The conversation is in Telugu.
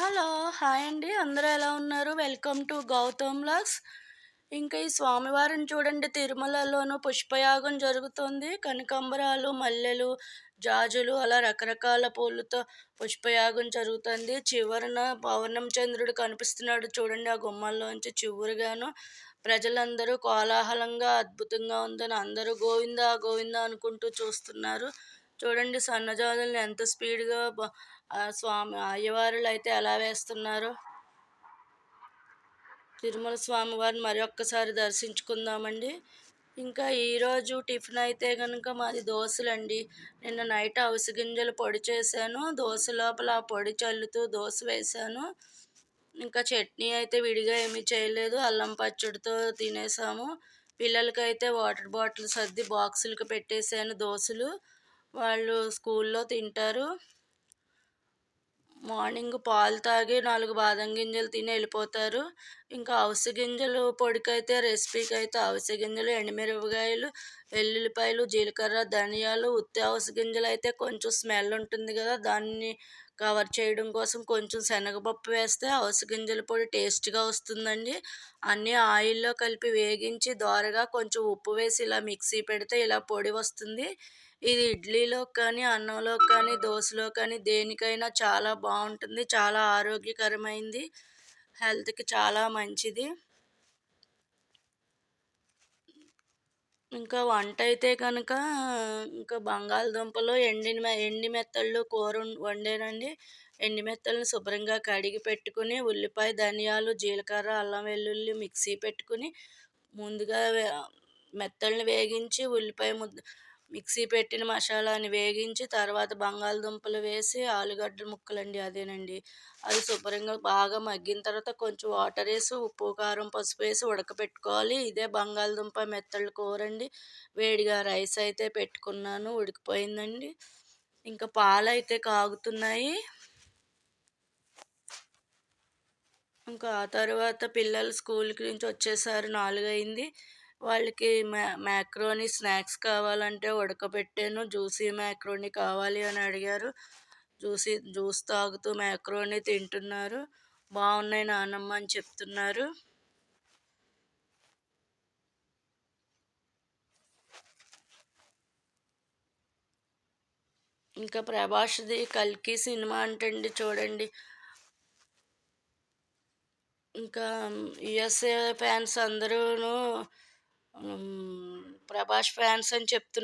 హలో హాయ్ అండి. అందరూ ఎలా ఉన్నారు? వెల్కమ్ టు గౌతమ్ లాగ్స్ ఇంకా ఈ స్వామివారిని చూడండి తిరుమలలోనూ పుష్పయాగం జరుగుతుంది. కనకాంబరాలు మల్లెలు జాజులు అలా రకరకాల పూలతో పుష్పయాగం జరుగుతుంది. చివరన పౌర్ణం చంద్రుడు కనిపిస్తున్నాడు చూడండి ఆ గుమ్మాల్లోంచి చివరిగాను. ప్రజలందరూ కోలాహలంగా అద్భుతంగా ఉందని అందరూ గోవిందా గోవిందా అనుకుంటూ చూస్తున్నారు. చూడండి సన్నజాజులను ఎంత స్పీడ్గా స్వామి అయ్యవారులు అయితే ఎలా వేస్తున్నారు. తిరుమల స్వామి వారిని మరి ఒక్కసారి దర్శించుకుందామండి. ఇంకా ఈరోజు టిఫిన్ అయితే కనుక మాది దోశలండి. నిన్న నైట్ అవిసె గింజలు పొడి చేశాను. దోశ లోపల ఆ పొడి చల్లుతూ దోశ వేశాను. ఇంకా చట్నీ అయితే విడిగా ఏమీ చేయలేదు. అల్లం పచ్చడితో తినేసాము. పిల్లలకైతే వాటర్ బాటిల్ సర్ది బాక్సులకు పెట్టేశాను దోశలు. వాళ్ళు స్కూల్లో తింటారు. మార్నింగ్ పాలు తాగి నాలుగు బాదం గింజలు తిని వెళ్ళిపోతారు. ఇంకా అవిసె గింజలు పొడికైతే రెసిపీకి అయితే అవిసె గింజలు ఎండుమిరపకాయలు వెల్లుల్లిపాయలు జీలకర్ర ధనియాలు ఉత్తి అవిసె గింజలు అయితే కొంచెం స్మెల్ ఉంటుంది కదా దాన్ని కవర్ చేయడం కోసం కొంచెం శనగపప్పు వేస్తే అవిసె గింజల పొడి టేస్ట్గా వస్తుందండి. అన్నీ ఆయిల్లో కలిపి వేగించి దోరగా కొంచెం ఉప్పు వేసి ఇలా మిక్సీ పెడితే ఇలా పొడి వస్తుంది. ఇది ఇడ్లీలో కానీ అన్నంలో కానీ దోశలో కానీ దేనికైనా చాలా బాగుంటుంది. చాలా ఆరోగ్యకరమైంది. హెల్త్కి చాలా మంచిది. ఇంకా వంట అయితే కనుక ఇంకా బంగాళదుంపలు ఎండిన ఎండి మెత్తళ్ళు కూర వండేనండి. వండానండి ఎండి మెత్తలను శుభ్రంగా కడిగి పెట్టుకుని ఉల్లిపాయ ధనియాలు జీలకర్ర అల్లం వెల్లుల్లి మిక్సీ పెట్టుకుని ముందుగా మెత్తల్ని వేగించి ఉల్లిపాయ ముద్ద మిక్సీ పెట్టిన మసాలాని వేగించి తర్వాత బంగాళదుంపలు వేసి ఆలుగడ్డ ముక్కలండి అదేనండి. అది శుభ్రంగా బాగా మగ్గిన తర్వాత కొంచెం వాటర్ వేసి ఉప్పు కారం పసుపు వేసి ఉడకబెట్టుకోవాలి ఇదే బంగాళదుంప మెత్తళ్ళు కూర అండి వేడిగా రైస్ అయితే పెట్టుకున్నాను ఉడికిపోయిందండి. ఇంకా పాలు అయితే కాగుతున్నాయి. ఇంకా ఆ తర్వాత పిల్లలు స్కూల్కి నుంచి వచ్చేసారు నాలుగు అయింది వాళ్ళకి మ్యా మ్యాక్రోని స్నాక్స్ కావాలంటే ఉడకబెట్టాను. జ్యూసీ మ్యాక్రోని కావాలి అని అడిగారు. జ్యూసీ జ్యూస్ తాగుతూ మ్యాక్రోని తింటున్నారు. బాగున్నాయి నానమ్మ అని చెప్తున్నారు. ఇంకా ప్రభాస్ది కల్కి సినిమా అంటండి చూడండి. ఇంకా యుఎస్ఏ ఫ్యాన్స్ అందరూ ప్రభాస్ ఫ్యాన్స్ అని చెప్తున్నారు